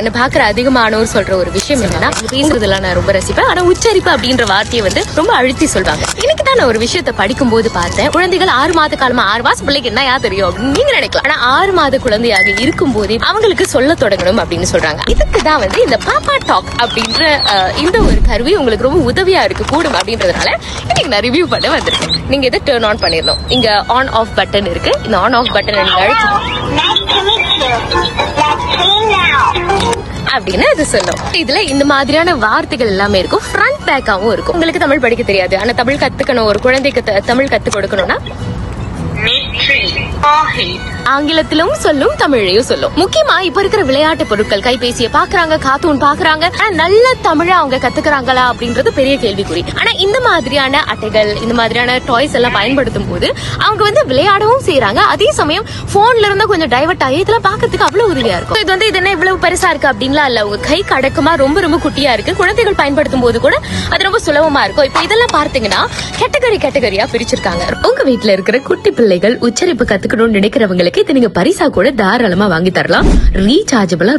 என்ன பாக்குற அதிகமானோர் சொல்ற ஒரு விஷயம் என்னன்னா பேசுறதெல்லாம் நான் ரொம்ப ரசிப்பேன். ஆனா உச்சரிப்பு அப்படின்ற வார்த்தையை வந்து ரொம்ப அழுத்தி சொல்வாங்க. இன்னைக்கு தான் நான் ஒரு விஷயத்தை படிக்கும் போது பார்த்தேன். குழந்தைகள் ஆறு மாத காலமா ஆறு மாசம் பிள்ளைக்கு என்ன யா தெரியும் அப்படின்னு நீங்க நினைக்கலாம். ஆனா ஆறு மாத குழந்தையாக இருக்கும் போதே அவங்களுக்கு சொல்ல தொடங்கணும் அப்படின்னு சொல்றாங்க. இதுக்கு தான் வந்து இந்த பாப்பா டாக் அப்படின்ற இந்த ஒரு கருவி உங்களுக்கு ரொம்ப உதவியா இருக்கு கூடும் அப்படின்றதுனால இன்னைக்கு நான் ரிவ்யூ பண்ண வந்திருக்கேன். நீங்க இதை டேர்ன் ஆன் பண்ணிடணும். இங்க ஆன் ஆஃப் பட்டன் இருக்கு. இந்த ஆன் ஆஃப் பட்டன் நீங்க அழுத்தி அப்படின்னு அது சொல்லும். இதுல இந்த மாதிரியான வார்த்தைகள் எல்லாமே இருக்கும். ஃப்ரண்ட் பேக்காவும் இருக்கும். உங்களுக்கு தமிழ் படிக்க தெரியாது. ஆனா தமிழ் கத்துக்கணும். ஒரு குழந்தைக்கு தமிழ் கத்து கொடுக்கணும்னா ஆங்கிலத்திலும் சொல்லும் தமிழையும் சொல்லும். முக்கியமா இப்ப இருக்கிற விளையாட்டு பொருட்கள் கைபேசியை பாக்குறாங்க கார்ட்டூன் பாக்குறாங்க நல்ல தமிழை அவங்க கத்துக்கிறாங்களா அப்படின்றது பெரிய கேள்விக்குறி. ஆனா இந்த மாதிரியான அட்டைகள் இந்த மாதிரியான டாய்ஸ் எல்லாம் பயன்படுத்தும் போது அவங்க வந்து விளையாடவும் செய்யறாங்க அதே சமயம் போன்ல இருந்து கொஞ்சம் டைவர்ட் ஆகி இதெல்லாம் பாக்கிறதுக்கு அவ்வளவு உதவியா இருக்கும். இது வந்து இது என்ன இவ்வளவு பெருசா இருக்கு அப்படின்லாம் இல்ல உங்க கை கடக்கமா ரொம்ப ரொம்ப குட்டியா இருக்கு. குழந்தைகள் பயன்படுத்தும் போது கூட அது ரொம்ப சுலபமா இருக்கும். இப்ப இதெல்லாம் பார்த்தீங்கன்னா கேட்டகரி கேட்டகரியா பிரிச்சிருக்காங்க. உங்க வீட்டுல இருக்கிற குட்டி பிள்ளைகள் உச்சரிப்பு கத்துக்கணும்னு நினைக்கிறவங்களுக்கு இது நீங்க பரிசா கூட தாராளமா வாங்கி தரலாம். ரீசார்ஜபிளா